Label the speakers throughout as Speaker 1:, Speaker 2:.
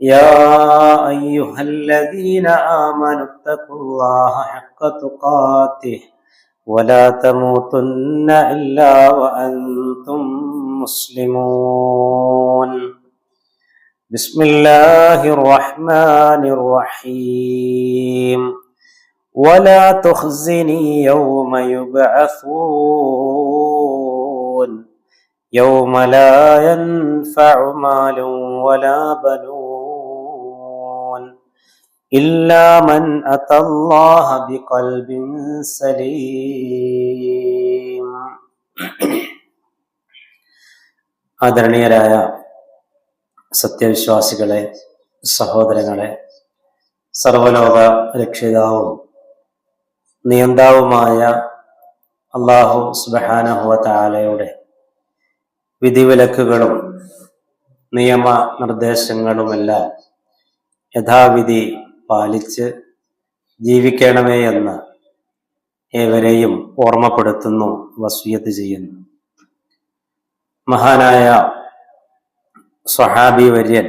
Speaker 1: يا أيها الذين آمنوا اتقوا الله حق تقاته ولا تموتن إلا وأنتم مسلمون. بسم الله الرحمن الرحيم. ولا تخزني يوم يبعثون. يوم لا ينفع مال ولا بنون. إلا من أتى الله بقلب سليم ആദരണീയരായ സത്യവിശ്വാസികളെ സഹോദരങ്ങളെ സർവലോക രക്ഷിതാവും നിയന്താവുമായ അള്ളാഹു സുബഹാനഹുവ താലയുടെ വിധിവിലക്കുകളും നിയമ നിർദ്ദേശങ്ങളുമെല്ലാം യഥാവിധി പാലിച്ച് ജീവിക്കണമേ എന്ന് ഏവരെയും ഓർമ്മപ്പെടുത്തുന്നു വസ്വിയത്ത് ചെയ്യുന്നു. മഹാനായ സഹാബി വര്യൻ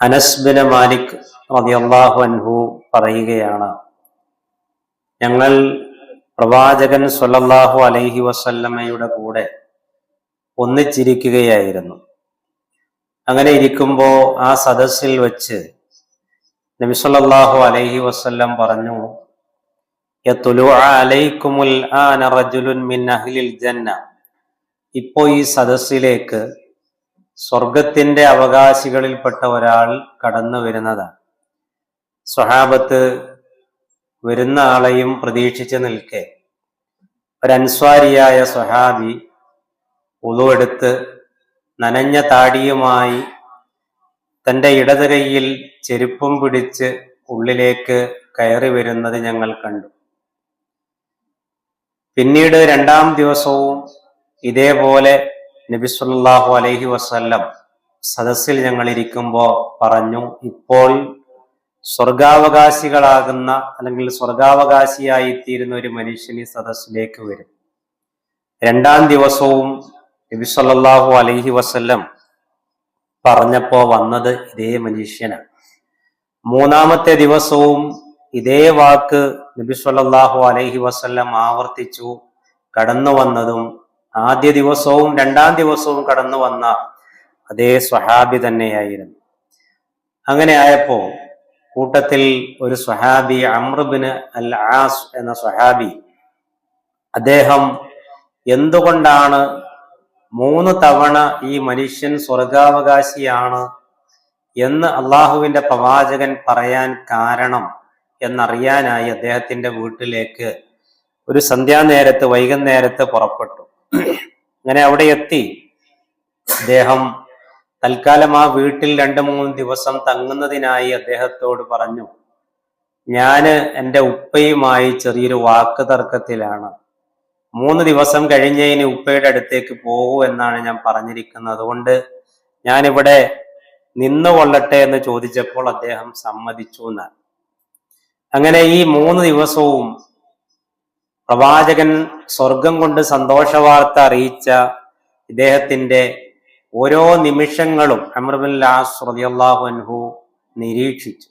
Speaker 1: അനസ്ബിന് മാലിക് റളിയല്ലാഹു അൻഹു പറയുകയാണ് ഞങ്ങൾ പ്രവാചകൻ സൊല്ലാഹു അലൈഹി വസല്ലമ്മയുടെ കൂടെ ഒന്നിച്ചിരിക്കുകയായിരുന്നു. അങ്ങനെ ഇരിക്കുമ്പോൾ ആ സദസ്സിൽ വെച്ച് നബിസല്ലാഹു അലൈഹി വസല്ലം പറഞ്ഞു ഇപ്പോ ഈ സദസ്സിലേക്ക് സ്വർഗത്തിന്റെ അവകാശികളിൽപ്പെട്ട ഒരാൾ കടന്നു വരുന്നതാണ്. സ്വഹാബത്ത് വരുന്ന ആളെയും പ്രതീക്ഷിച്ച് നിൽക്കെ. ഒരൻസ്വാരിയായ സ്വഹാബി ഉളുവെടുത്ത് നനഞ്ഞ താടിയുമായി തന്റെ ഇടത് കൈയിൽ ചെരുപ്പും പിടിച്ച് ഉള്ളിലേക്ക് കയറി വരുന്നത് ഞങ്ങൾ കണ്ടു. പിന്നീട് രണ്ടാം ദിവസവും ഇതേപോലെ നബിസുല്ലാഹു അലൈഹി വസ്ല്ലം സദസ്സിൽ ഞങ്ങൾ ഇരിക്കുമ്പോൾ പറഞ്ഞു ഇപ്പോൾ സ്വർഗാവകാശികളാകുന്ന അല്ലെങ്കിൽ സ്വർഗാവകാശിയായി തീരുന്ന ഒരു മനുഷ്യൻ ഈ സദസ്സിലേക്ക് വരും. രണ്ടാം ദിവസവും നബി സല്ലല്ലാഹു അലൈഹി വസല്ലം പറഞ്ഞപ്പോ വന്നത് ഇതേ മനുഷ്യനാണ്. മൂന്നാമത്തെ ദിവസവും ഇതേ വാക്ക് നബി സല്ലാഹു അലൈഹി വസ്ല്ലം ആവർത്തിച്ചു കടന്നു വന്നതും ആദ്യ ദിവസവും രണ്ടാം ദിവസവും കടന്നു വന്ന അതേ സ്വഹാബി തന്നെയായിരുന്നു. അങ്ങനെ ആയപ്പോ കൂട്ടത്തിൽ ഒരു സ്വഹാബി അമ്രബിന് അൽ ആസ് എന്ന സ്വഹാബി അദ്ദേഹം എന്തുകൊണ്ടാണ് മൂന്ന് തവണ ഈ മനുഷ്യൻ സ്വർഗാവകാശിയാണ് എന്ന് അള്ളാഹുവിന്റെ പ്രവാചകൻ പറയാൻ കാരണം എന്നറിയാനായി അദ്ദേഹത്തിന്റെ വീട്ടിലേക്ക് ഒരു സന്ധ്യാനേരത്ത് വൈകുന്നേരത്ത് പുറപ്പെട്ടു. അങ്ങനെ അവിടെ എത്തി. അദ്ദേഹം തൽക്കാലം ആ വീട്ടിൽ രണ്ട് മൂന്ന് ദിവസം തങ്ങുന്നതിനായി അദ്ദേഹത്തോട് പറഞ്ഞു ഞാൻ എന്റെ ഉപ്പയുമായി ചെറിയൊരു വാക്ക് തർക്കത്തിലാണ് മൂന്ന് ദിവസം കഴിഞ്ഞതിന് ഉപ്പയുടെ അടുത്തേക്ക് പോകൂ എന്നാണ് ഞാൻ പറഞ്ഞിരിക്കുന്നത്. അതുകൊണ്ട് ഞാനിവിടെ നിന്നുകൊള്ളട്ടെ എന്ന് ചോദിച്ചപ്പോൾ അദ്ദേഹം സമ്മതിച്ചു എന്നാണ്. അങ്ങനെ ഈ മൂന്ന് ദിവസവും പ്രവാചകൻ സ്വർഗം കൊണ്ട് സന്തോഷവാർത്ത അറിയിച്ച ഇദ്ദേഹത്തിന്റെ ഓരോ നിമിഷങ്ങളും അമർബുല്ലാസ് റളിയല്ലാഹു അൻഹു നിരീക്ഷിച്ചു.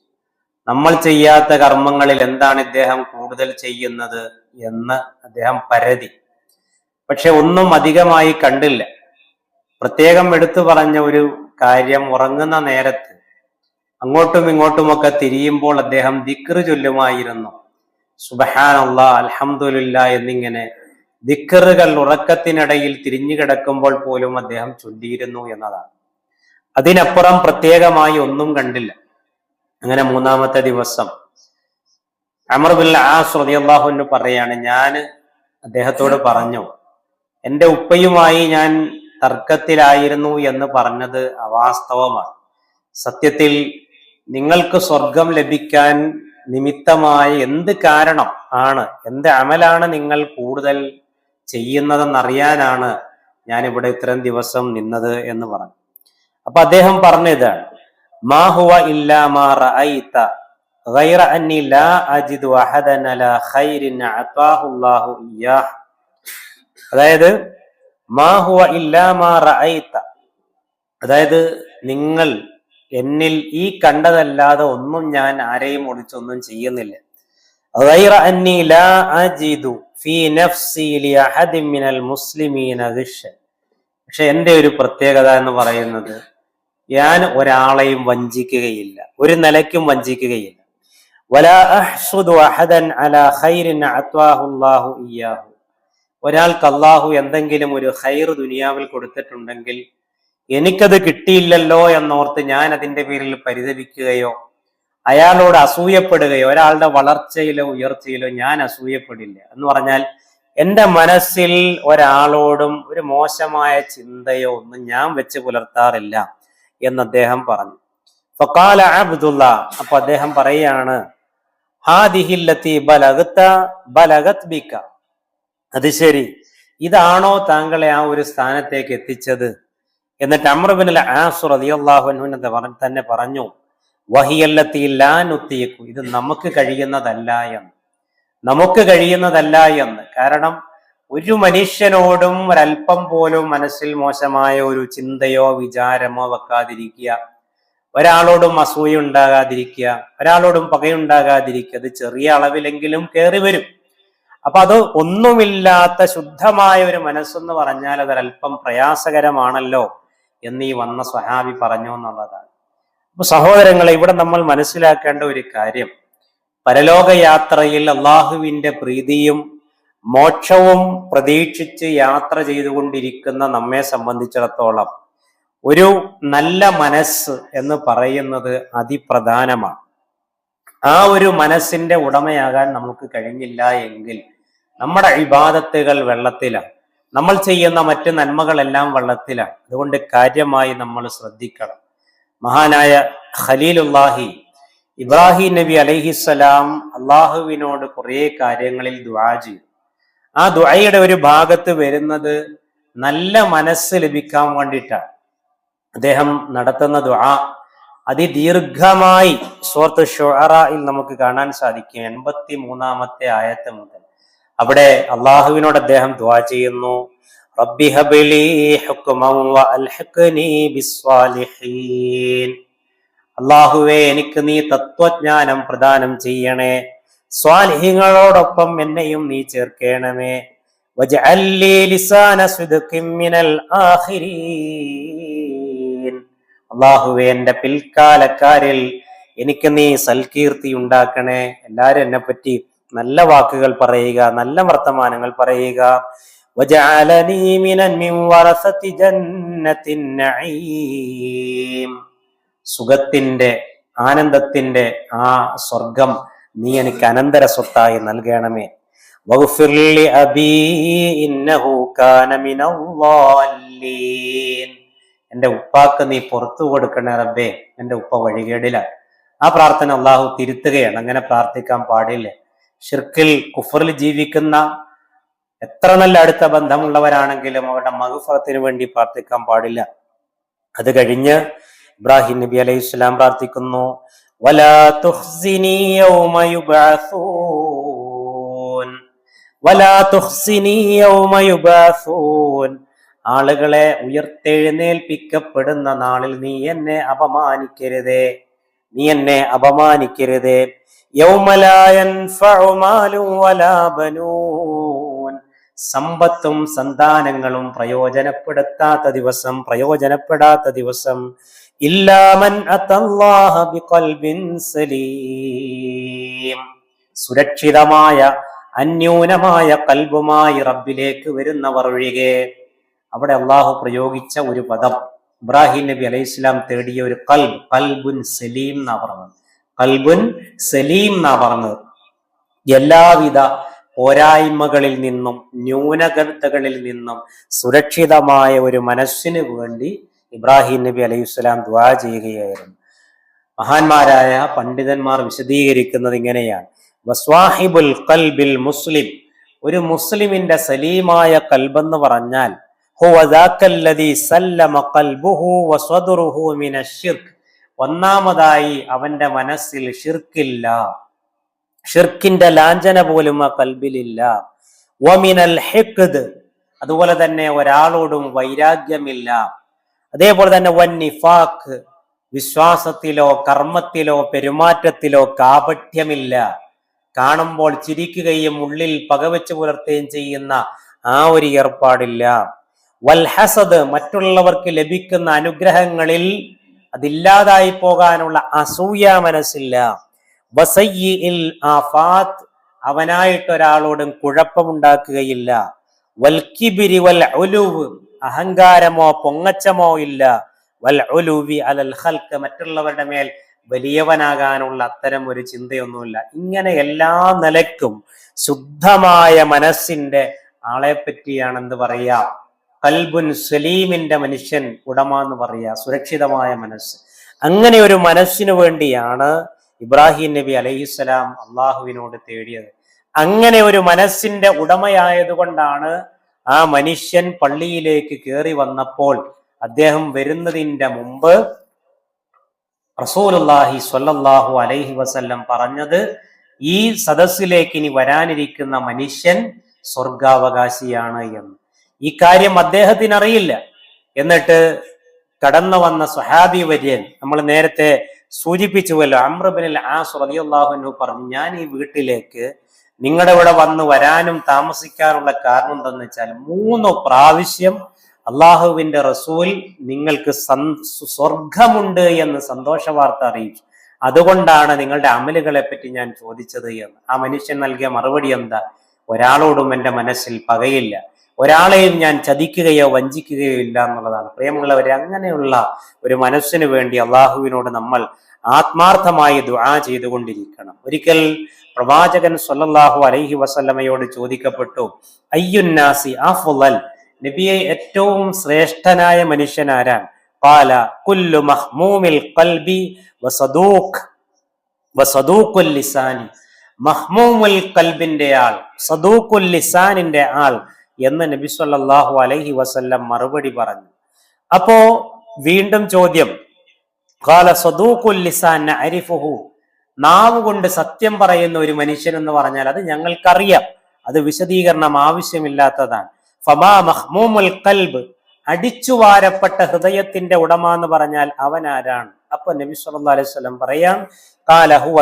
Speaker 1: നമ്മൾ ചെയ്യാത്ത കർമ്മങ്ങളിൽ എന്താണ് ഇദ്ദേഹം കൂടുതൽ ചെയ്യുന്നത്? എന്ന് അദ്ദേഹം പരതി. പക്ഷെ ഒന്നും അധികമായി കണ്ടില്ല. പ്രത്യേകം എടുത്തു പറഞ്ഞ ഒരു കാര്യം ഉറങ്ങുന്ന നേരത്ത് അങ്ങോട്ടും ഇങ്ങോട്ടുമൊക്കെ തിരിയുമ്പോൾ അദ്ദേഹം ദിക്റ് ചൊല്ലുമായിരുന്നു. സുബഹാനുള്ള അലഹമുല്ല എന്നിങ്ങനെ ദിക്കറുകൾ ഉറക്കത്തിനിടയിൽ തിരിഞ്ഞു കിടക്കുമ്പോൾ പോലും അദ്ദേഹം ചൊല്ലിയിരുന്നു എന്നതാണ്. അതിനപ്പുറം പ്രത്യേകമായി ഒന്നും കണ്ടില്ല. അങ്ങനെ മൂന്നാമത്തെ ദിവസം അമർ ആ ആസ് എന്ന് പറയാണ് ഞാൻ അദ്ദേഹത്തോട് പറഞ്ഞു എന്റെ ഉപ്പയുമായി ഞാൻ തർക്കത്തിലായിരുന്നു എന്ന് പറഞ്ഞത് അവാസ്തവമാണ്. സത്യത്തിൽ നിങ്ങൾക്ക് സ്വർഗം ലഭിക്കാൻ നിമിത്തമായ എന്ത് കാരണം ആണ്? എന്ത് അമലാണ് നിങ്ങൾ കൂടുതൽ ചെയ്യുന്നതെന്നറിയാനാണ് ഞാൻ ഇവിടെ ഇത്രയും ദിവസം നിന്നത് എന്ന് പറഞ്ഞു. അപ്പൊ അദ്ദേഹം പറഞ്ഞ ഇതാണ് മാ ഹുവ ഇല്ലാ മാ غير أني لا أجد أحدا على خير أعطاه الله إياه അതായത് മാ ഹുവ ഇല്ലാ മാ റഅയ്ത അതായത് നിങ്ങൾ എന്നിൽ ഈ കണ്ടതല്ലാതെ ഒന്നും ഞാൻ ആരെയും ഒളിച്ചൊന്നും ചെയ്യുന്നില്ല غير أني لا أجد في نفسي لأحد من المسلمين غشا പക്ഷെ എൻ്റെ ഒരു പ്രത്യേകത എന്ന് പറയുന്നത് ഞാൻ ഒരാളെയും വഞ്ചിക്കുകയില്ല ഒരു നിലയ്ക്കും വഞ്ചിക്കുകയില്ല ഒരാൾക്ക് അള്ളാഹു എന്തെങ്കിലും ഒരു ഹൈർ ദുനിയാവിൽ കൊടുത്തിട്ടുണ്ടെങ്കിൽ എനിക്കത് കിട്ടിയില്ലല്ലോ എന്നോർത്ത് ഞാൻ അതിന്റെ പേരിൽ പരിതപിക്കുകയോ അയാളോട് അസൂയപ്പെടുകയോ ഒരാളുടെ വളർച്ചയിലോ ഉയർച്ചയിലോ ഞാൻ അസൂയപ്പെടില്ല. എന്ന് പറഞ്ഞാൽ എന്റെ മനസ്സിൽ ഒരാളോടും ഒരു മോശമായ ചിന്തയോ ഒന്നും ഞാൻ വെച്ച് പുലർത്താറില്ല എന്ന് അദ്ദേഹം പറഞ്ഞു. അബ്ദുള്ള അപ്പൊ അദ്ദേഹം പറയാണ് ബലഗത് ബിക്ക അത് ശരി. ഇതാണോ താങ്കളെ ആ ഒരു സ്ഥാനത്തേക്ക് എത്തിച്ചത്? എന്നിട്ട് അമ്രബിൻ ആസുർ തന്നെ പറഞ്ഞു വഹിയല്ലത്തി ലാനുത്തിയക്കു ഇത് നമുക്ക് കഴിയുന്നതല്ല എന്ന്. നമുക്ക് കഴിയുന്നതല്ല എന്ന്. കാരണം ഒരു മനുഷ്യനോടും ഒരല്പം പോലും മനസ്സിൽ മോശമായ ഒരു ചിന്തയോ വിചാരമോ വെക്കാതിരിക്കുക ഒരാളോടും അസൂയ ഉണ്ടാകാതിരിക്കുക ഒരാളോടും പകയുണ്ടാകാതിരിക്കുക അത് ചെറിയ അളവിലെങ്കിലും കയറി വരും. അപ്പൊ അത് ഒന്നുമില്ലാത്ത ശുദ്ധമായ ഒരു മനസ്സെന്ന് പറഞ്ഞാൽ അതൊരല്പം പ്രയാസകരമാണല്ലോ എന്ന് ഈ വന്ന സ്വഹാബി പറഞ്ഞു എന്നുള്ളതാണ്. അപ്പൊ സഹോദരങ്ങളെ ഇവിടെ നമ്മൾ മനസ്സിലാക്കേണ്ട ഒരു കാര്യം. പരലോകയാത്രയിൽ അള്ളാഹുവിന്റെ പ്രീതിയും മോക്ഷവും പ്രതീക്ഷിച്ച് യാത്ര ചെയ്തുകൊണ്ടിരിക്കുന്ന നമ്മെ സംബന്ധിച്ചിടത്തോളം ഒരു നല്ല മനസ്സ് എന്ന് പറയുന്നത് അതിപ്രധാനമാണ്. ആ ഒരു മനസ്സിന്റെ ഉടമയാകാൻ നമുക്ക് കഴിഞ്ഞില്ല എങ്കിൽ നമ്മുടെ ഇബാദത്തുകൾ വെള്ളത്തിലാണ്. നമ്മൾ ചെയ്യുന്ന മറ്റ് നന്മകളെല്ലാം വെള്ളത്തിലാണ്. അതുകൊണ്ട് കാര്യമായി നമ്മൾ ശ്രദ്ധിക്കണം. മഹാനായ ഖലീലുല്ലാഹി ഇബ്രാഹിം നബി അലൈഹിസ്സലാം അള്ളാഹുവിനോട് കുറേ കാര്യങ്ങളിൽ ദുആ ചെയ്തു. ആ ദുആയുടെ ഒരു ഭാഗത്ത് വരുന്നത് നല്ല മനസ്സ് ലഭിക്കാൻ വേണ്ടിയിട്ടാണ്. അദ്ദേഹം നടത്തുന്ന ദുആ അതിദീർഘമായി സൂറത്ത് ഷുഅറയിൽ നമുക്ക് കാണാൻ സാധിക്കും. എൺപത്തി മൂന്നാമത്തെ ആയത്ത് മുതൽ. അവിടെ അള്ളാഹുവിനോട് അദ്ദേഹം ദുആ ചെയ്യുന്നു. റബ്ബി അള്ളാഹുവേ എനിക്ക് നീ തത്വജ്ഞാനം പ്രദാനം ചെയ്യണേ. സ്വാലിഹിങ്ങളോടൊപ്പം എന്നെയും നീ ചേർക്കണമേ. വജഅല്ലി ലിസാന മിനൽ അള്ളാഹുവെ എന്റെ പിൽക്കാലക്കാരിൽ എനിക്ക് നീ സൽകീർത്തി ഉണ്ടാക്കണേ. എല്ലാരും എന്നെ പറ്റി നല്ല വാക്കുകൾ പറയുക നല്ല വർത്തമാനങ്ങൾ പറയുക. സുഖത്തിന്റെ ആനന്ദത്തിന്റെ ആ സ്വർഗം നീ എനിക്ക് അനന്തര സ്വത്തായി നൽകണമേ. വഗ്ഫിർ ലി അബീ ഇന്നഹു കാന മിനൽ ളാല്ലീൻ എന്റെ ഉപ്പാക്ക് നീ പുറത്തു കൊടുക്കണേ റബ്ബേ എന്റെ ഉപ്പ വഴികേടിലാണ് ആ പ്രാർത്ഥന അള്ളാഹു തിരുത്തുകയാണ്. അങ്ങനെ പ്രാർത്ഥിക്കാൻ പാടില്ല. ഷിർക്കിൽ കുഫറിൽ ജീവിക്കുന്ന എത്ര നല്ല അടുത്ത ബന്ധമുള്ളവരാണെങ്കിലും അവരുടെ മഹുഫറത്തിന് വേണ്ടി പ്രാർത്ഥിക്കാൻ പാടില്ല. അത് കഴിഞ്ഞ് ഇബ്രാഹിം നബി അലൈഹി ഇസ്ലാം പ്രാർത്ഥിക്കുന്നു വലാ തുഹ്സിനി യൗമ യുബ്അസൂൻ ആളുകളെ ഉയർത്തെഴുന്നേൽപ്പിക്കപ്പെടുന്ന നാളിൽ നീ എന്നെ അപമാനിക്കരുതേ. നീ എന്നെ അപമാനിക്കരുതേ. സമ്പത്തും സന്താനങ്ങളും പ്രയോജനപ്പെടുത്താത്ത ദിവസം പ്രയോജനപ്പെടാത്ത ദിവസം. ഇല്ലാമൻ സലീം. സുരക്ഷിതമായ അന്യൂനമായ കൽബുമായി റബ്ബിലേക്ക് വരുന്നവർ ഒഴികെ അവിടെ അള്ളാഹു പ്രയോഗിച്ച ഒരു പദം ഇബ്രാഹിം നബി അലൈഹി ഇസ്ലാം തേടിയ ഒരു കൽബ്. കൽബുൻ സലീം എന്നാ പറഞ്ഞത്. കൽബുൻ സലീം എന്നാ പറഞ്ഞത്. എല്ലാവിധ പോരായ്മകളിൽ നിന്നും ന്യൂനതകളിൽ നിന്നും സുരക്ഷിതമായ ഒരു മനസ്സിന് വേണ്ടി ഇബ്രാഹിം നബി അലൈഹി സ്വലാം ദ്വാ ചെയ്യുകയായിരുന്നു. മഹാന്മാരായ പണ്ഡിതന്മാർ വിശദീകരിക്കുന്നത് ഇങ്ങനെയാണ്. വസ്വാഹിബുൽ കൽബിൽ മുസ്ലിം. ഒരു മുസ്ലിമിന്റെ സലീമായ കൽബെന്ന് പറഞ്ഞാൽ ഒന്നാമതായി അവന്റെ മനസ്സിൽ ഷിർക്കില്ല ഷിർക്കിന്റെ ലാഞ്ചന പോലും ആ കൽബിലില്ല. ഒമിനൽ ഹെക്ത് അതുപോലെ തന്നെ ഒരാളോടും വൈരാഗ്യമില്ല. അതേപോലെ തന്നെ വൻ നിഫാഖ്. വിശ്വാസത്തിലോ കർമ്മത്തിലോ പെരുമാറ്റത്തിലോ കാപഠ്യമില്ല. കാണുമ്പോൾ ചിരിക്കുകയും ഉള്ളിൽ പകവെച്ച് പുലർത്തുകയും ചെയ്യുന്ന ആ ഒരു ഏർപ്പാടില്ല. വൽഹസദ് മറ്റുള്ളവർക്ക് ലഭിക്കുന്ന അനുഗ്രഹങ്ങളിൽ അതില്ലാതായി പോകാനുള്ള അസൂയ മനസ്സില്ല. വസയ്യിൽ ആഫാത്ത് അവനായിട്ട് ഒരാളോടും കുഴപ്പമുണ്ടാക്കുകയില്ല. വൽക്കിബിരി വൽ ഒലുവ് അഹങ്കാരമോ പൊങ്ങച്ചമോ ഇല്ല. വൽ ഒലുവി അലൽ ഹൽക്ക് മറ്റുള്ളവരുടെ മേൽ വലിയവനാകാനുള്ള അത്തരം ഒരു ചിന്തയൊന്നുമില്ല. ഇങ്ങനെ എല്ലാ നിലക്കും ശുദ്ധമായ മനസ്സിന്റെ ആളെ പറ്റിയാണെന്ന് പറയാ. കൽബുൻ സലീമിന്റെ മനുഷ്യൻ ഉടമ എന്ന് പറയുക സുരക്ഷിതമായ മനസ്സ്. അങ്ങനെ ഒരു മനസ്സിനു വേണ്ടിയാണ് ഇബ്രാഹിം നബി അലൈഹിസ്സലാം അള്ളാഹുവിനോട് തേടിയത്. അങ്ങനെ ഒരു മനസ്സിന്റെ ഉടമയായതുകൊണ്ടാണ് ആ മനുഷ്യൻ പള്ളിയിലേക്ക് കയറി വന്നപ്പോൾ അദ്ദേഹം വരുന്നതിന്റെ മുമ്പ് റസൂലുല്ലാഹി സ്വല്ലല്ലാഹു അലൈഹി വസല്ലം പറഞ്ഞത് ഈ സദസ്സിലേക്ക് ഇനി വരാനിരിക്കുന്ന മനുഷ്യൻ സ്വർഗാവകാശിയാണ് എന്ന്. ഈ കാര്യം അദ്ദേഹത്തിന് അറിയില്ല എന്നിട്ട് കടന്നു വന്ന സ്വഹാബി വര്യൻ നമ്മൾ നേരത്തെ സൂചിപ്പിച്ചുവല്ലോ അമ്രബിനിൽ ആ റളിയല്ലാഹു പറഞ്ഞു ഞാൻ ഈ വീട്ടിലേക്ക് നിങ്ങളുടെ ഇവിടെ വന്ന് വരാനും താമസിക്കാനുള്ള കാരണം എന്തെന്ന് വെച്ചാൽ മൂന്ന് പ്രാവശ്യം അള്ളാഹുവിന്റെ റസൂൽ നിങ്ങൾക്ക് സ്വർഗമുണ്ട് എന്ന് സന്തോഷ വാർത്ത അറിയിച്ചു. അതുകൊണ്ടാണ് നിങ്ങളുടെ അമലുകളെ പറ്റി ഞാൻ ചോദിച്ചത് എന്ന്. ആ മനുഷ്യൻ നൽകിയ മറുപടി എന്താ? ഒരാളോടും എന്റെ മനസ്സിൽ പകയില്ല. ഒരാളെയും ഞാൻ ചതിക്കുകയോ വഞ്ചിക്കുകയോ ഇല്ല എന്നുള്ളതാണ്. പ്രിയമുള്ളവരെ അങ്ങനെയുള്ള ഒരു മനസ്സിന് വേണ്ടി അള്ളാഹുവിനോട് നമ്മൾ ആത്മാർത്ഥമായി ദുആ ചെയ്തുകൊണ്ടിരിക്കണം. ഒരിക്കൽ പ്രവാചകൻ സൊല്ലാഹു അലൈഹി വസല്ലമയോട് ചോദിക്കപ്പെട്ടു അയ്യുന്നാസി ആഫുലൽ നബിയെ ഏറ്റവും ശ്രേഷ്ഠനായ മനുഷ്യൻ ആരാണ് പാല കുല്ലു മഹ്മൂമിൽ കൽബി വസദൂഖ് വസദൂഖുൽ ലിസാനി. മഹ്മൂമുൽ കൽബിന്റെ ആൾ സദൂഖുൽ ലിസാനിന്റെ ആൾ എന്ന് നബി സല്ലാഹു അലൈഹി വസല്ലം മറുപടി പറഞ്ഞു. അപ്പോ വീണ്ടും ചോദ്യം കാല സദൂഖുൽ ലിസാൻ നഅരിഫുഹു നാവ് കൊണ്ട് സത്യം പറയുന്ന ഒരു മനുഷ്യൻ എന്ന് പറഞ്ഞാൽ അത് ഞങ്ങൾക്കറിയാം. അത് വിശദീകരണം ആവശ്യമില്ലാത്തതാണ്. ഫമാ മഹ്മൂമുൽ കൽബ് അടിച്ചുവാരപ്പെട്ട ഹൃദയത്തിന്റെ ഉടമ എന്ന് പറഞ്ഞാൽ അവൻ ആരാണ്? അപ്പൊ നബി സല്ലാ അലൈഹി പറയാം ഖാല ഹുവ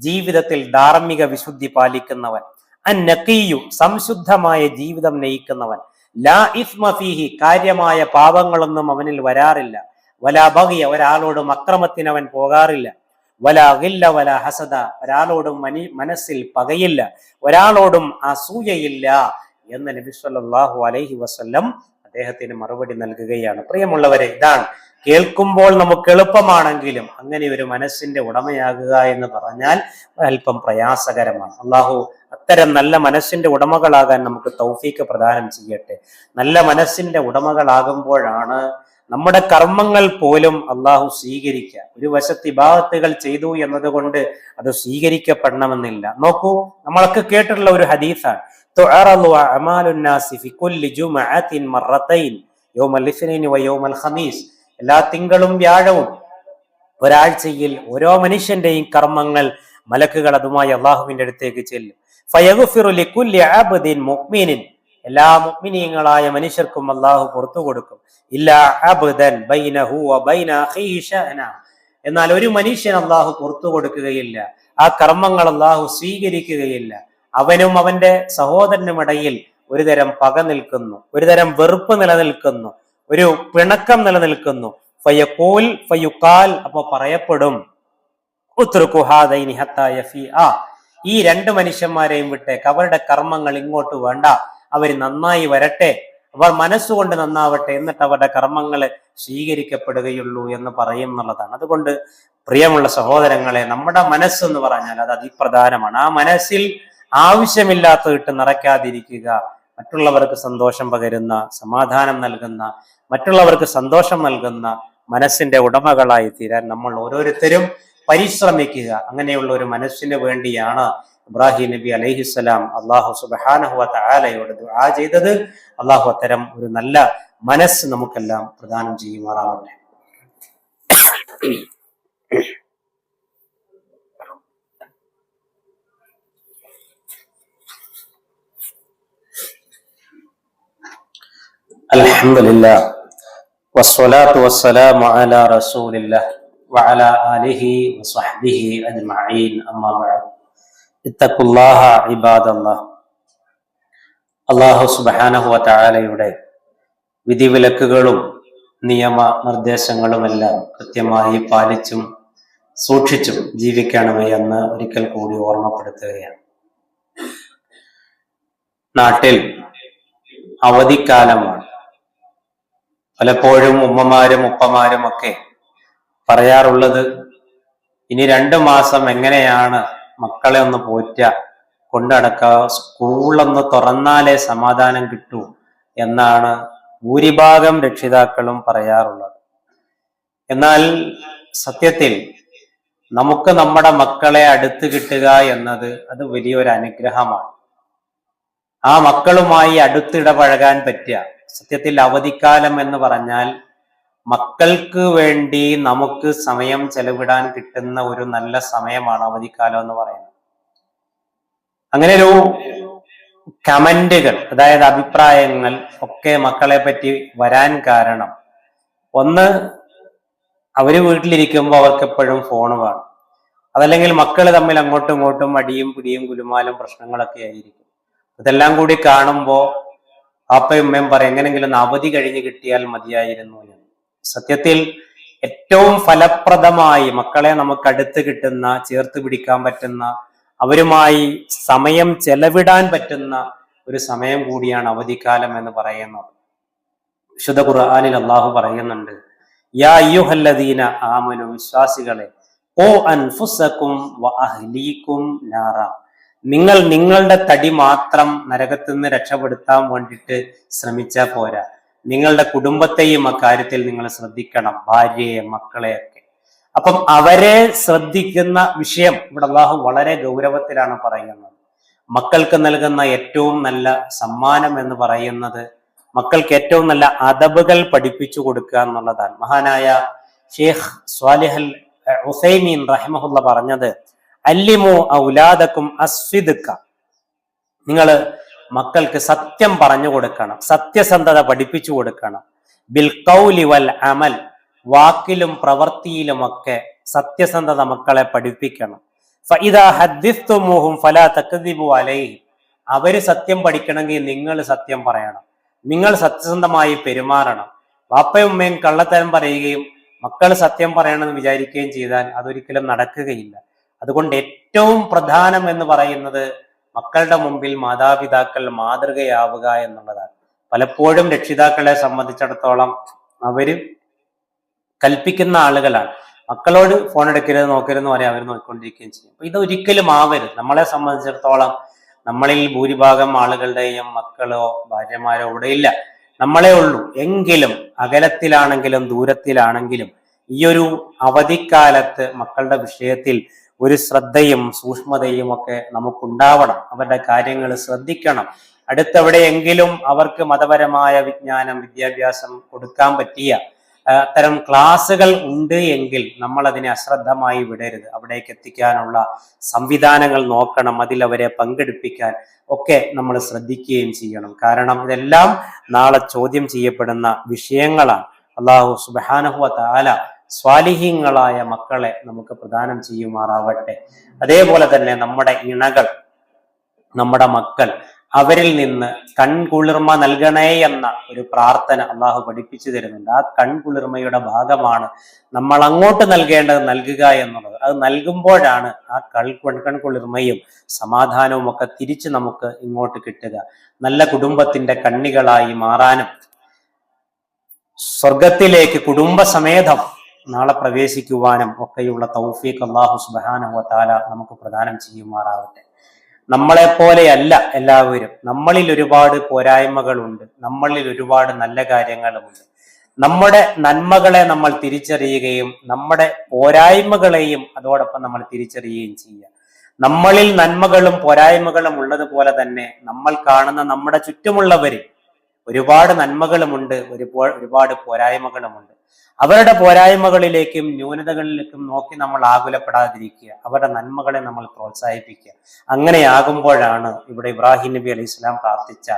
Speaker 1: ജീവിതത്തിൽ ധാർമ്മിക വിശുദ്ധി പാലിക്കുന്നവൻ. അന്നഖിയ്യു സംശുദ്ധമായ ജീവിതം നയിക്കുന്നവൻ. ലാ ഇസ്മഫീഹി കാര്യമായ പാപങ്ങളൊന്നും അവനിൽ വരാറില്ല. വലാ ബഹിയ ഒരാളോടും അക്രമത്തിന് അവൻ പോകാറില്ല. വല അകില്ല വല ഹസദ ഒരാളോടും മനി മനസ്സിൽ പകയില്ല. ഒരാളോടും അസൂയയില്ല എന്ന് നബി സല്ലല്ലാഹു അലൈഹി വസല്ലം അദ്ദേഹത്തിന് മറുപടി നൽകുകയാണ്. പ്രിയമുള്ളവരെ ഇതാണ് കേൾക്കുമ്പോൾ നമുക്ക് എളുപ്പമാണെങ്കിലും അങ്ങനെ ഒരു മനസ്സിന്റെ ഉടമയാകുക എന്ന് പറഞ്ഞാൽ അല്പം പ്രയാസകരമാണ്. അള്ളാഹു അത്തരം നല്ല മനസ്സിന്റെ ഉടമകളാകാൻ നമുക്ക് തൗഫീക്ക് പ്രദാനം ചെയ്യട്ടെ. നല്ല മനസ്സിന്റെ ഉടമകളാകുമ്പോഴാണ് നമ്മുടെ കർമ്മങ്ങൾ പോലും അള്ളാഹു സ്വീകരിക്കുക. ഒരു വശത്ത് ഇബാദത്തുകൾ ചെയ്തു എന്നതുകൊണ്ട് അത് സ്വീകരിക്കപ്പെടണമെന്നില്ല. നോക്കൂ നമ്മളൊക്കെ കേട്ടിട്ടുള്ള ഒരു ഹദീസാണ്. ഖമീസ് എല്ലാ തിങ്കളും വ്യാഴവും. ഒരാഴ്ചയിൽ ഓരോ മനുഷ്യന്റെയും കർമ്മങ്ങൾ മലക്കുകൾ അതുമായി അള്ളാഹുവിന്റെ അടുത്തേക്ക് ചെല്ലും. ഫയഗുഫിറു ലികുല്ലി അബ്ദിൻ മുഅ്മിനിൻ. എല്ലാ മുക്മിനീങ്ങളായ മനുഷ്യർക്കും അള്ളാഹു പുറത്തു കൊടുക്കും. എന്നാൽ ഒരു മനുഷ്യൻ അള്ളാഹു പുറത്തു കൊടുക്കുകയില്ല. ആ കർമ്മങ്ങൾ അള്ളാഹു സ്വീകരിക്കുകയില്ല. അവനും അവന്റെ സഹോദരനും ഇടയിൽ ഒരുതരം പക നിൽക്കുന്നു. ഒരുതരം വെറുപ്പ് നിലനിൽക്കുന്നു. ഒരു പിണക്കം നിലനിൽക്കുന്നു. ഫയക്കൂൽ ഫയുക്കാൽ അപ്പൊ പറയപ്പെടും. ഈ രണ്ട് മനുഷ്യന്മാരെയും വിട്ടേക്ക് അവരുടെ കർമ്മങ്ങൾ ഇങ്ങോട്ട് വേണ്ട. അവർ നന്നായി വരട്ടെ. അവർ മനസ്സുകൊണ്ട് നന്നാവട്ടെ. എന്നിട്ട് അവരുടെ കർമ്മങ്ങൾ സ്വീകരിക്കപ്പെടുകയുള്ളൂ എന്ന് പറയും എന്നുള്ളതാണ്. അതുകൊണ്ട് പ്രിയമുള്ള സഹോദരങ്ങളെ നമ്മുടെ മനസ്സെന്ന് പറഞ്ഞാൽ അത് അതിപ്രധാനമാണ്. ആ മനസ്സിൽ ആവശ്യമില്ലാത്ത ഇട്ട് നിറയ്ക്കാതിരിക്കുക. മറ്റുള്ളവർക്ക് സന്തോഷം പകരുന്ന സമാധാനം നൽകുന്ന മറ്റുള്ളവർക്ക് സന്തോഷം നൽകുന്ന മനസ്സിന്റെ ഉടമകളായി തീരാൻ നമ്മൾ ഓരോരുത്തരും പരിശ്രമിക്കുക അങ്ങനെയുള്ള ഒരു മനസ്സിന് വേണ്ടിയാണ് ഇബ്രാഹിം നബി അലൈഹിസ്സലാം അള്ളാഹു സുബാനഹുവ ആലയോട് ദുആ ചെയ്തത് അള്ളാഹു അത്തരം ഒരു നല്ല മനസ്സ് നമുക്കെല്ലാം പ്രദാനം ചെയ്യുമാറാവട്ടെ الحمد لله والصلاة والسلام على رسول الله وعلى آله وصحبه أجمعين أما بعد اتقوا الله عباد الله അള്ളാഹു സുബാനഹു വതാലയുടെ വിധിവിലക്കുകളും നിയമ നിർദ്ദേശങ്ങളുമെല്ലാം കൃത്യമായി പാലിച്ചും സൂക്ഷിച്ചും ജീവിക്കണമേ എന്ന് ഒരിക്കൽ കൂടി ഓർമ്മപ്പെടുത്തുകയാണ് നാട്ടിൽ അവധിക്കാലമാണ് പലപ്പോഴും ഉമ്മമാരും ഉപ്പമാരും ഒക്കെ പറയാറുള്ളത് ഇനി രണ്ടു മാസം എങ്ങനെയാണ് മക്കളെ ഒന്ന് പോറ്റ കൊണ്ടടക്കുക സ്കൂളൊന്ന് തുറന്നാലേ സമാധാനം കിട്ടൂ എന്നാണ് ഭൂരിഭാഗം രക്ഷിതാക്കളും പറയാറുള്ളത്. എന്നാൽ സത്യത്തിൽ നമുക്ക് നമ്മുടെ മക്കളെ അടുത്ത് കിട്ടുക എന്നത് അത് വലിയൊരു അനുഗ്രഹമാണ്. ആ മക്കളുമായി അടുത്തിടപഴകാൻ പറ്റുക സത്യത്തിൽ അവധിക്കാലം എന്ന് പറഞ്ഞാൽ മക്കൾക്ക് വേണ്ടി നമുക്ക് സമയം ചെലവിടാൻ കിട്ടുന്ന ഒരു നല്ല സമയമാണ് അവധിക്കാലം എന്ന് പറയുന്നത്. അങ്ങനെ ഒരു കമന്റുകൾ അതായത് അഭിപ്രായങ്ങൾ ഒക്കെ മക്കളെ പറ്റി വരാൻ കാരണം ഒന്ന് അവർ വീട്ടിലിരിക്കുമ്പോൾ അവർക്ക് എപ്പോഴും ഫോൺ വേണം. അതല്ലെങ്കിൽ മക്കൾ തമ്മിൽ അങ്ങോട്ടും ഇങ്ങോട്ടും അടിയും പിടിയും കുലുമാലും പ്രശ്നങ്ങളൊക്കെ ആയിരിക്കും. ഇതെല്ലാം കൂടി കാണുമ്പോൾ ഉമ്മയും പറയും എങ്ങനെങ്കിലും ഒന്ന് അവധി കഴിഞ്ഞ് കിട്ടിയാൽ മതിയായിരുന്നു എന്ന്. സത്യത്തിൽ ഏറ്റവും ഫലപ്രദമായി മക്കളെ നമുക്ക് അടുത്ത് കിട്ടുന്ന ചേർത്ത് പിടിക്കാൻ പറ്റുന്ന അവരുമായി സമയം ചെലവിടാൻ പറ്റുന്ന ഒരു സമയം കൂടിയാണ് അവധിക്കാലം എന്ന് പറയുന്നത്. വിശുദ്ധ ഖുർആാനിൽ അള്ളാഹു പറയുന്നുണ്ട് യാ അയ്യുഹല്ലദീന ആമനു വിശ്വാസികളെ ഓ അൻഫുസക്കും നാറ. നിങ്ങൾ നിങ്ങളുടെ തടി മാത്രം നരകത്തിൽ നിന്ന് രക്ഷപ്പെടുത്താൻ വേണ്ടിയിട്ട് ശ്രമിച്ചാൽ പോരാ. നിങ്ങളുടെ കുടുംബത്തെയും അക്കാര്യത്തിൽ നിങ്ങൾ ശ്രദ്ധിക്കണം ഭാര്യയെ മക്കളെയൊക്കെ. അപ്പം അവരെ ശ്രദ്ധിക്കുന്ന വിഷയം ഇവിടെ അള്ളാഹു വളരെ ഗൗരവത്തിലാണ് പറയുന്നത്. മക്കൾക്ക് നൽകുന്ന ഏറ്റവും നല്ല സമ്മാനം എന്ന് പറയുന്നത് മക്കൾക്ക് ഏറ്റവും നല്ല അദബുകൾ പഠിപ്പിച്ചു കൊടുക്കുക എന്നുള്ളതാണ്. മഹാനായ ഷേഖ് സ്വാലിഹൽ ഹുസൈമീൻ റഹിമഹുല്ല പറഞ്ഞത് അല്ലിമു ഔലാദക്കും അസ്വിദുക്ക. നിങ്ങൾ മക്കൾക്ക് സത്യം പറഞ്ഞു കൊടുക്കണം സത്യസന്ധത പഠിപ്പിച്ചു കൊടുക്കണം. ബിൽ കൗലി വൽ അമൽ വാക്കിലും പ്രവൃത്തിയിലുമൊക്കെ സത്യസന്ധത മക്കളെ പഠിപ്പിക്കണം. ഫലാ അലൈഹി. അവർ സത്യം പഠിക്കണമെങ്കിൽ നിങ്ങൾ സത്യം പറയണം. നിങ്ങൾ സത്യസന്ധമായി പെരുമാറണം. വാപ്പയും ഉമ്മയും കള്ളത്തരം പറയുകയും മക്കൾ സത്യം പറയണമെന്ന് വിചാരിക്കുകയും ചെയ്താൽ അതൊരിക്കലും നടക്കുകയില്ല. അതുകൊണ്ട് ഏറ്റവും പ്രധാനം എന്ന് പറയുന്നത് മക്കളുടെ മുമ്പിൽ മാതാപിതാക്കൾ മാതൃകയാവുക എന്നുള്ളതാണ്. പലപ്പോഴും രക്ഷിതാക്കളെ സംബന്ധിച്ചിടത്തോളം അവർ കൽപ്പിക്കുന്ന ആളുകളാണ്. മക്കളോട് ഫോൺ എടുക്കരുത് നോക്കരുതെന്ന് പറയാൻ അവർ നോക്കിക്കൊണ്ടിരിക്കുകയും ചെയ്യും. അപ്പൊ ഇത് ഒരിക്കലും ആവരുത്. നമ്മളെ സംബന്ധിച്ചിടത്തോളം നമ്മളിൽ ഭൂരിഭാഗം ആളുകളുടെയും മക്കളോ ഭാര്യമാരോ ഇവിടെ ഇല്ല നമ്മളെ ഉള്ളൂ. എങ്കിലും അകലത്തിലാണെങ്കിലും ദൂരത്തിലാണെങ്കിലും ഈ ഒരു അവധിക്കാലത്ത് മക്കളുടെ വിഷയത്തിൽ ഒരു ശ്രദ്ധയും സൂക്ഷ്മതയും ഒക്കെ നമുക്കുണ്ടാവണം. അവരുടെ കാര്യങ്ങൾ ശ്രദ്ധിക്കണം. അടുത്തെവിടെയെങ്കിലും അവർക്ക് മതപരമായ വിജ്ഞാനം വിദ്യാഭ്യാസം കൊടുക്കാൻ പറ്റിയ അത്തരം ക്ലാസ്സുകൾ ഉണ്ട് എങ്കിൽ നമ്മൾ അതിനെ അശ്രദ്ധമായി വിടരുത്. അവിടേക്ക് എത്തിക്കാനുള്ള സംവിധാനങ്ങൾ നോക്കണം അതിൽ അവരെ പങ്കെടുപ്പിക്കാൻ ഒക്കെ നമ്മൾ ശ്രദ്ധിക്കുകയും ചെയ്യണം. കാരണം ഇതെല്ലാം നാളെ ചോദ്യം ചെയ്യപ്പെടുന്ന വിഷയങ്ങളാണ്. അള്ളാഹു സുബാനഹുവ താല സ്വാലിഹീങ്ങളായ മക്കളെ നമുക്ക് പ്രദാനം ചെയ്യുമാറാവട്ടെ. അതേപോലെ തന്നെ നമ്മുടെ ഇണകൾ നമ്മുടെ മക്കൾ അവരിൽ നിന്ന് കൺകുളിർമ നൽകണേ എന്ന ഒരു പ്രാർത്ഥന അള്ളാഹു പഠിപ്പിച്ചു തരുന്നുണ്ട്. ആ കൺകുളിർമയുടെ ഭാഗമാണ് നമ്മൾ അങ്ങോട്ട് നൽകേണ്ടത് നൽകുക എന്നുള്ളത്. അത് നൽകുമ്പോഴാണ് ആ കൾ കൺകുളിർമയും സമാധാനവും ഒക്കെ തിരിച്ച് നമുക്ക് ഇങ്ങോട്ട് കിട്ടുക. നല്ല കുടുംബത്തിന്റെ കണ്ണികളായി മാറാനും സ്വർഗത്തിലേക്ക് കുടുംബസമേതം നാളെ പ്രവേശിക്കുവാനും ഒക്കെയുള്ള തൗഫീഖ് അള്ളാഹു സുബാനഹു നമുക്ക് പ്രദാനം ചെയ്യുമാറാവട്ടെ. നമ്മളെ പോലെയല്ല എല്ലാവരും. നമ്മളിൽ ഒരുപാട് പോരായ്മകളുണ്ട്. നമ്മളിൽ ഒരുപാട് നല്ല കാര്യങ്ങളുമുണ്ട് നമ്മുടെ നന്മകളെ നമ്മൾ തിരിച്ചറിയുകയും നമ്മുടെ പോരായ്മകളെയും അതോടൊപ്പം നമ്മൾ തിരിച്ചറിയുകയും ചെയ്യുക. നമ്മളിൽ നന്മകളും പോരായ്മകളും ഉള്ളതുപോലെ തന്നെ നമ്മൾ കാണുന്ന നമ്മുടെ ചുറ്റുമുള്ളവരിൽ ഒരുപാട് നന്മകളുമുണ്ട് ഒരുപാട് ഒരുപാട് പോരായ്മകളുമുണ്ട്. അവരുടെ പോരായ്മകളിലേക്കും ന്യൂനതകളിലേക്കും നോക്കി നമ്മൾ ആകുലപ്പെടാതിരിക്കുക. അവരുടെ നന്മകളെ നമ്മൾ പ്രോത്സാഹിപ്പിക്കുക. അങ്ങനെയാകുമ്പോഴാണ് ഇവിടെ ഇബ്രാഹിം നബി അലൈഹി ഇസ്ലാം പ്രാർത്ഥിച്ച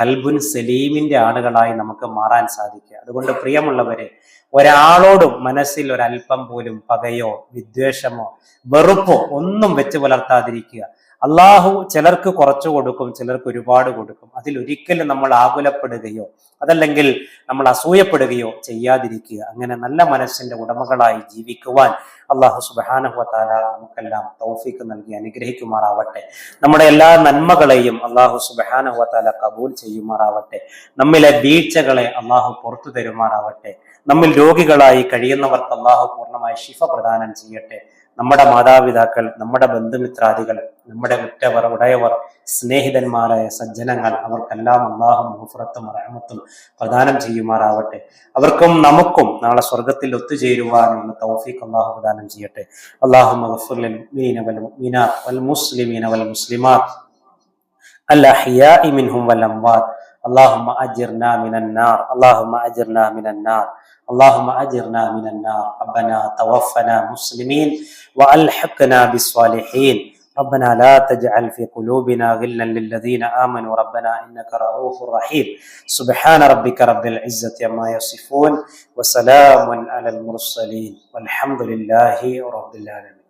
Speaker 1: കൽബുൻ സലീമിന്റെ ആളുകളായി നമുക്ക് മാറാൻ സാധിക്കുക. അതുകൊണ്ട് പ്രിയമുള്ളവരെ ഒരാളോടും മനസ്സിൽ ഒരല്പം പോലും പകയോ വിദ്വേഷമോ വെറുപ്പോ ഒന്നും വെച്ച് പുലർത്താതിരിക്കുക. അള്ളാഹു ചിലർക്ക് കുറച്ചു കൊടുക്കും ചിലർക്ക് ഒരുപാട് കൊടുക്കും. അതിൽ ഒരിക്കലും നമ്മൾ ആകുലപ്പെടുകയോ അതല്ലെങ്കിൽ നമ്മൾ അസൂയപ്പെടുകയോ ചെയ്യാതിരിക്കുക. അങ്ങനെ നല്ല മനസ്സിന്റെ ഉടമകളായി ജീവിക്കുവാൻ അള്ളാഹു സുബാനഹുത്താല നമുക്കെല്ലാം തൗഫീക്ക് നൽകി അനുഗ്രഹിക്കുമാറാവട്ടെ. നമ്മുടെ എല്ലാ നന്മകളെയും അള്ളാഹു സുബാനഹുത്താല കബൂൽ ചെയ്യുമാറാവട്ടെ. നമ്മിലെ വീഴ്ചകളെ അള്ളാഹു പുറത്തു തരുമാറാവട്ടെ. നമ്മിൽ രോഗികളായി കഴിയുന്നവർക്ക് അള്ളാഹു പൂർണമായി ശിഫ പ്രദാനം ചെയ്യട്ടെ. നമ്മുടെ മാതാപിതാക്കൾ നമ്മുടെ ബന്ധുമിത്രാദികൾ നമ്മുടെ ഉറ്റവർ ഉടയവർ സ്നേഹിതന്മാരായ സജ്ജനങ്ങൾ അവർക്കെല്ലാം അള്ളാഹും മുഫറത്തും റഹമത്തും പ്രദാനം ചെയ്യുമാറാവട്ടെ അവർക്കും നമുക്കും നാളെ സ്വർഗത്തിൽ ഒത്തുചേരുവാനുള്ള തൗഫീഖ് അള്ളാഹു പ്രദാനം ചെയ്യട്ടെ അള്ളാഹു والمسلمين والمسلمات الأحياء منهم والأموات اللهم أجرنا من النار اللهم أجرنا من النار اللهم أجرنا من النار ربنا توفنا مسلمين وألحقنا بالصالحين. ربنا لا تجعل في قلوبنا غلا للذين آمنوا. ربنا إنك رؤوف رحيم. سبحان ربك رب العزة عما يصفون وسلام على المرسلين. والحمد لله رب العالمين.